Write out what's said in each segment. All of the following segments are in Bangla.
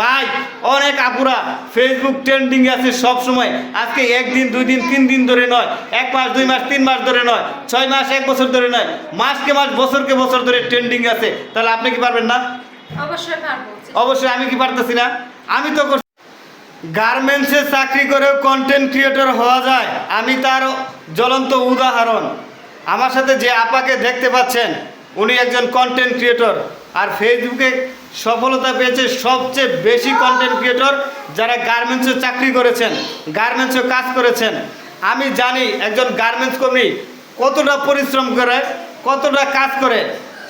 ভাই অনেক আপুরা ফেসবুক ট্রেন্ডিং আছে সব সময় আজকে একদিন দুই দিন তিন দিন ধরে নয়। এক মাস দুই মাস তিন মাস ধরে নয়। ছয় মাস এক বছর ধরে নয়। মাসকে মাস বছরকে বছর ধরে ট্রেন্ডিং আছে। তাহলে আপনি কি পারবেন না? অবশ্যই পারব। অবশ্যই আমি কি পারতেছি না? আমি তো গার্মেন্টসে চাকরি করেও কন্টেন্ট ক্রিয়েটর হওয়া যায়। আমি তার জ্বলন্ত উদাহরণ। আমার সাথে যে আপাকে দেখতে পাচ্ছেন উনি একজন কন্টেন্ট ক্রিয়েটর আর ফেসবুকে সফলতা পেয়েছে সবচেয়ে বেশি কন্টেন্ট ক্রিয়েটর যারা গার্মেন্টসে চাকরি করেছেন গার্মেন্টসে কাজ করেছেন। আমি জানি একজন গার্মেন্টস কর্মী কতটা পরিশ্রম করে কতটা কাজ করে।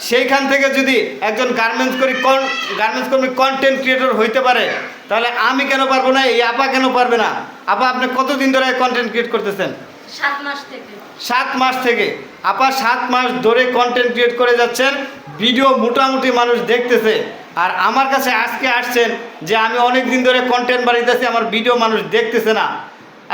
সেইখান থেকে যদি একজন গার্মেন্টস কর্মী গার্মেন্টস কর্মী কন্টেন্ট ক্রিয়েটর হইতে পারে তাহলে আমি কেন পারব না এই আপা কেন পারবে না? আপা আপনি কতদিন ধরে কন্টেন্ট ক্রিয়েট করতেছেন? সাত মাস থেকে। সাত মাস থেকে। আপা সাত মাস ধরে কন্টেন্ট ক্রিয়েট করে যাচ্ছেন ভিডিও মোটামুটি মানুষ দেখতেছে। আর আমার কাছে আজকে আসছেন যে আমি অনেক দিন ধরে কন্টেন্ট বানাইতেছি, আমার ভিডিও মানুষ দেখতেছে না।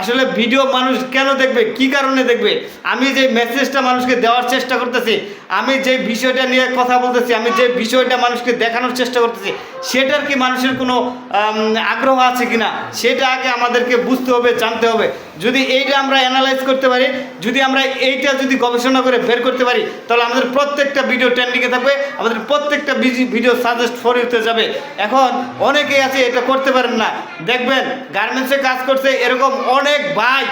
আসলে ভিডিও মানুষ কেন দেখবে? কি কারণে দেখবে? আমি যে মেসেজটা মানুষকে দেওয়ার চেষ্টা করতেছি, আমি যে বিষয়টা নিয়ে কথা বলতেছি, আমি যে বিষয়টা মানুষকে দেখানোর চেষ্টা করতেছি, সেটার কি মানুষের কোনো আগ্রহ আছে কিনা? সেটা আগে আমাদেরকে বুঝতে হবে, জানতে হবে। যদি এইটা আমরা অ্যানালাইজ করতে পারি, যদি আমরা এইটা যদি গবেষণা করে বের করতে পারি, তাহলে আমাদের প্রত্যেকটা ভিডিও ট্রেন্ডিংয়ে থাকবে, আমাদের প্রত্যেকটা ভিডিও সাজেস্ট ফর হতে যাবে। এখন অনেকেই আছে, এটা করতে পারেন না। দেখবেন গার্মেন্টসে কাজ করছে, এরকম অনেক ভাই,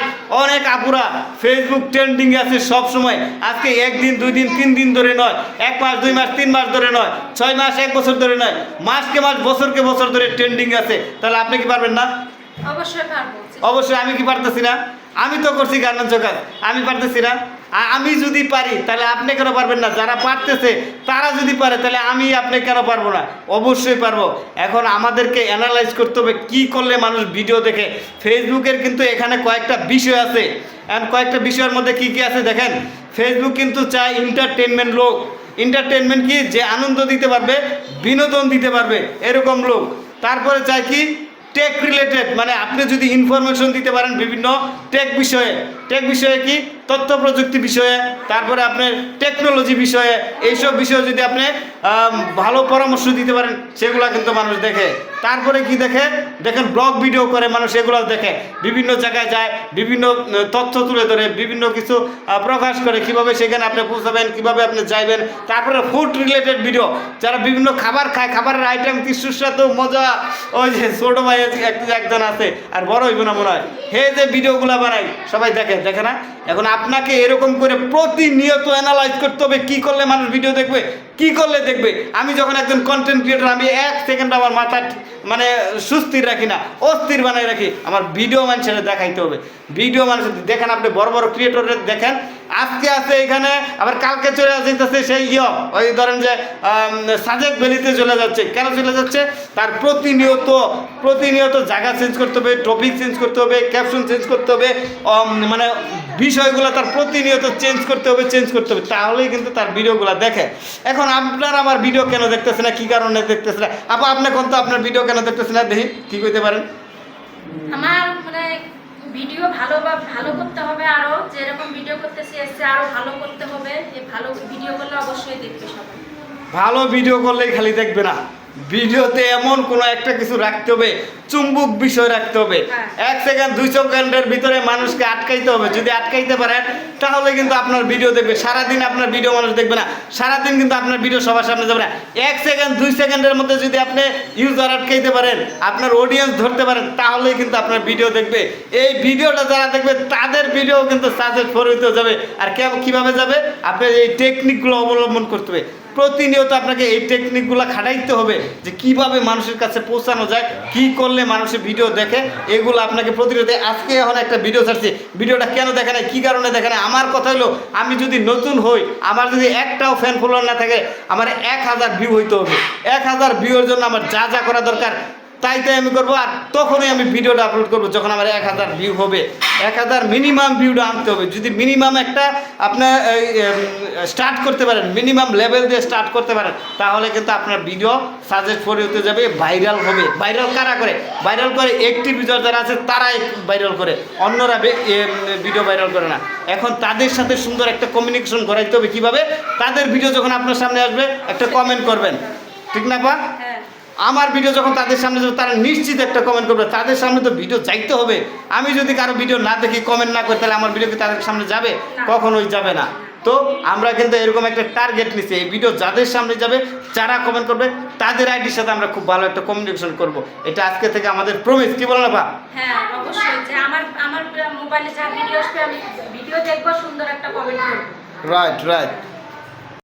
অনেক আপুরা ফেসবুক ট্রেন্ডিং আছে সব সময় আজকে একদিন দুই দিন তিন দিন ধরে নয়, এক মাস, দুই মাস, তিন মাস ধরে নয়, ছয় মাস, এক বছর ধরে নয়, মাসকে মাস, বছরকে বছর ধরে ট্রেন্ডিং আছে। তাহলে আপনি কি পারবেন না? অবশ্যই পারব। অবশ্যই আমি কি পারতেছি না? আমি তো করছি গার্মেন্টস কাজ। আমি পারতেছি না। আমি যদি পারি, তাহলে আপনি কেন পারবেন না? যারা পারতেছে, তারা যদি পারে, তাহলে আমি আপনি কেন পারব না? অবশ্যই পারব। এখন আমাদেরকে অ্যানালাইজ করতে হবে, কী করলে মানুষ ভিডিও দেখে। ফেসবুকের কিন্তু এখানে কয়েকটা বিষয় আছে। এখন কয়েকটা বিষয়ের মধ্যে কি কি আছে দেখেন? ফেসবুক কিন্তু চায় এন্টারটেনমেন্ট লোক। এন্টারটেনমেন্ট কি? যে আনন্দ দিতে পারবে, বিনোদন দিতে পারবে, এরকম লোক। তারপরে চায় কি? টেক রিলেটেড মানে আপনি যদি ইনফরমেশন দিতে পারেন বিভিন্ন টেক বিষয়ে। টেক বিষয়ে কি? তথ্য প্রযুক্তি বিষয়ে, তারপরে আপনার টেকনোলজি বিষয়ে, এইসব বিষয়ে যদি আপনি ভালো পরামর্শ দিতে পারেন, সেগুলা কিন্তু মানুষ দেখে। তারপরে কি দেখে? দেখেন ব্লগ ভিডিও করে মানুষ এগুলো দেখে। বিভিন্ন জায়গায় যায়, বিভিন্ন তথ্য তুলে ধরে, বিভিন্ন কিছু প্রকাশ করে, কীভাবে সেখানে আপনি পৌঁছাবেন, কীভাবে আপনি যাইবেন। তারপরে ফুড রিলেটেড ভিডিও যারা বিভিন্ন খাবার খায়, খাবারের আইটেম কি সুস্বাদু, মজা, ওই যে ছোটো ভাই একজন আছে, আর বড় হইব না মনে হয়। হে যে ভিডিওগুলো বানাই সবাই দেখে দেখে না? এখন আপনাকে এরকম করে প্রতিনিয়ত অ্যানালাইজ করতে হবে, কি করলে মানুষ ভিডিও দেখবে, কি করলে দেখবে। আমি যখন একজন কন্টেন্ট ক্রিয়েটার আমি এক সেকেন্ড আমার মাথা মানে সুস্থির রাখি না, অস্থির বানাই রাখি। আমার ভিডিও মানুষের দেখাইতে হবে। ভিডিও মানুষের দেখেন, আপনি বড় বড় ক্রিয়েটরের দেখেন, আজকে আছে এখানে, আবার কালকে চলে যেতেছে সেই ইয় ওই ধরেন যে সাজেক ভ্যালিতে চলে যাচ্ছে। কেন চলে যাচ্ছে? তার প্রতিনিয়ত প্রতিনিয়ত জায়গা চেঞ্জ করতে হবে টপিক চেঞ্জ করতে হবে ক্যাপশন চেঞ্জ করতে হবে মানে বিষয়গুলো তার প্রতিনিয়ত চেঞ্জ করতে হবে চেঞ্জ করতে হবে তাহলেই কিন্তু তার ভিডিওগুলো দেখে। এখন আপনার আমার ভিডিও কেন দেখতেছে না? কী কারণে দেখতেছে না? আপা আপনি কোন তো আপনার ভিডিও কেন দেখতেছে না? দেখি কী করতে পারেন। আমার মানে ভিডিও ভালো বা ভালো করতে হবে আরও যেরকম ভিডিও করতেছি এসছে আরও ভালো করতে হবে। যে ভালো ভিডিও করলে অবশ্যই দেখবে সবাই। ভালো ভিডিও করলেই খালি দেখবে না। ভিডিওতে এমন কোনো একটা কিছু রাখতে হবে চুম্বুক বিষয় রাখতে হবে। হ্যাঁ। এক সেকেন্ড দুই সেকেন্ডের ভিতরে মানুষকে আটকাইতে হবে। যদি আটকাইতে পারেন তাহলে কিন্তু আপনার ভিডিও দেখবে। সারাদিন আপনার ভিডিও মানুষ দেখবে না। সারাদিন কিন্তু আপনার ভিডিও সবার সামনে যাবে না। এক সেকেন্ড দুই সেকেন্ডের মধ্যে যদি আপনি ইউজার আটকাইতে পারেন আপনার অডিয়েন্স ধরতে পারেন তাহলেই কিন্তু আপনার ভিডিও দেখবে। এই ভিডিওটা যারা দেখবে তাদের ভিডিও কিন্তু সাজেস্ট ফরিতে যাবে। আর কে- কীভাবে যাবে? আপনার এই টেকনিকগুলো অবলম্বন করতে হবে। প্রতিনিয়ত আপনাকে এই টেকনিকগুলো খাটাইতে হবে যে কীভাবে মানুষের কাছে পৌঁছানো যায়, কি করলে মানুষের ভিডিও দেখে, এগুলো আপনাকে প্রতিনিয়ত, আজকে এখন একটা ভিডিও ছাড়ছি। ভিডিওটা কেন দেখে না কী কারণে দেখে না আমার কথা হলো, আমি যদি নতুন হই, আমার যদি একটাও ফ্যান ফলোয়ার না থাকে, আমার এক হাজার ভিউ হইতে হবে। এক হাজার ভিউর জন্য আমার যা যা করা দরকার তাই তাই আমি করব, আর তখনই আমি ভিডিওটা আপলোড করব, যখন আমার এক হাজার ভিউ হবে। এক হাজার মিনিমাম ভিউটা আনতে হবে। যদি মিনিমাম একটা আপনার স্টার্ট করতে পারেন মিনিমাম লেভেল দিয়ে স্টার্ট করতে পারেন, তাহলে কিন্তু আপনার ভিডিও সাজেস্ট করে হতে যাবে ভাইরাল হবে। ভাইরাল কারা করে? ভাইরাল করে একটি ভিডিও যারা আছে, তারাই ভাইরাল করে। অন্যরা ভিডিও ভাইরাল করে না। এখন তাদের সাথে সুন্দর একটা কমিউনিকেশন করাইতে হবে কীভাবে? তাদের ভিডিও যখন আপনার সামনে আসবে, একটা কমেন্ট করবেন। ঠিক না পা আমার ভিডিও যখন তাদের সামনে যাবে তারা নিশ্চিত একটা কমেন্ট করবে তাদের সামনে তো ভিডিও চাইতে হবে। আমি যদি কারও ভিডিও না দেখি কমেন্ট না করি তাহলে আমার ভিডিও কি তাদের সামনে যাবে? কখনোই যাবে না। তো আমরা কিন্তু এরকম একটা টার্গেট নিচ্ছি এই ভিডিও যাদের সামনে যাবে যারা কমেন্ট করবে তাদের আইডির সাথে আমরা খুব ভালো একটা কমিউনিকেশন করব। এটা আজকে থেকে আমাদের প্রমিস কি বলেন আপা? হ্যাঁ অবশ্যই যে আমার আমার মোবাইলে যা ভিডিও আসবে আমি ভিডিও দেখব সুন্দর একটা কমেন্ট করব। Right right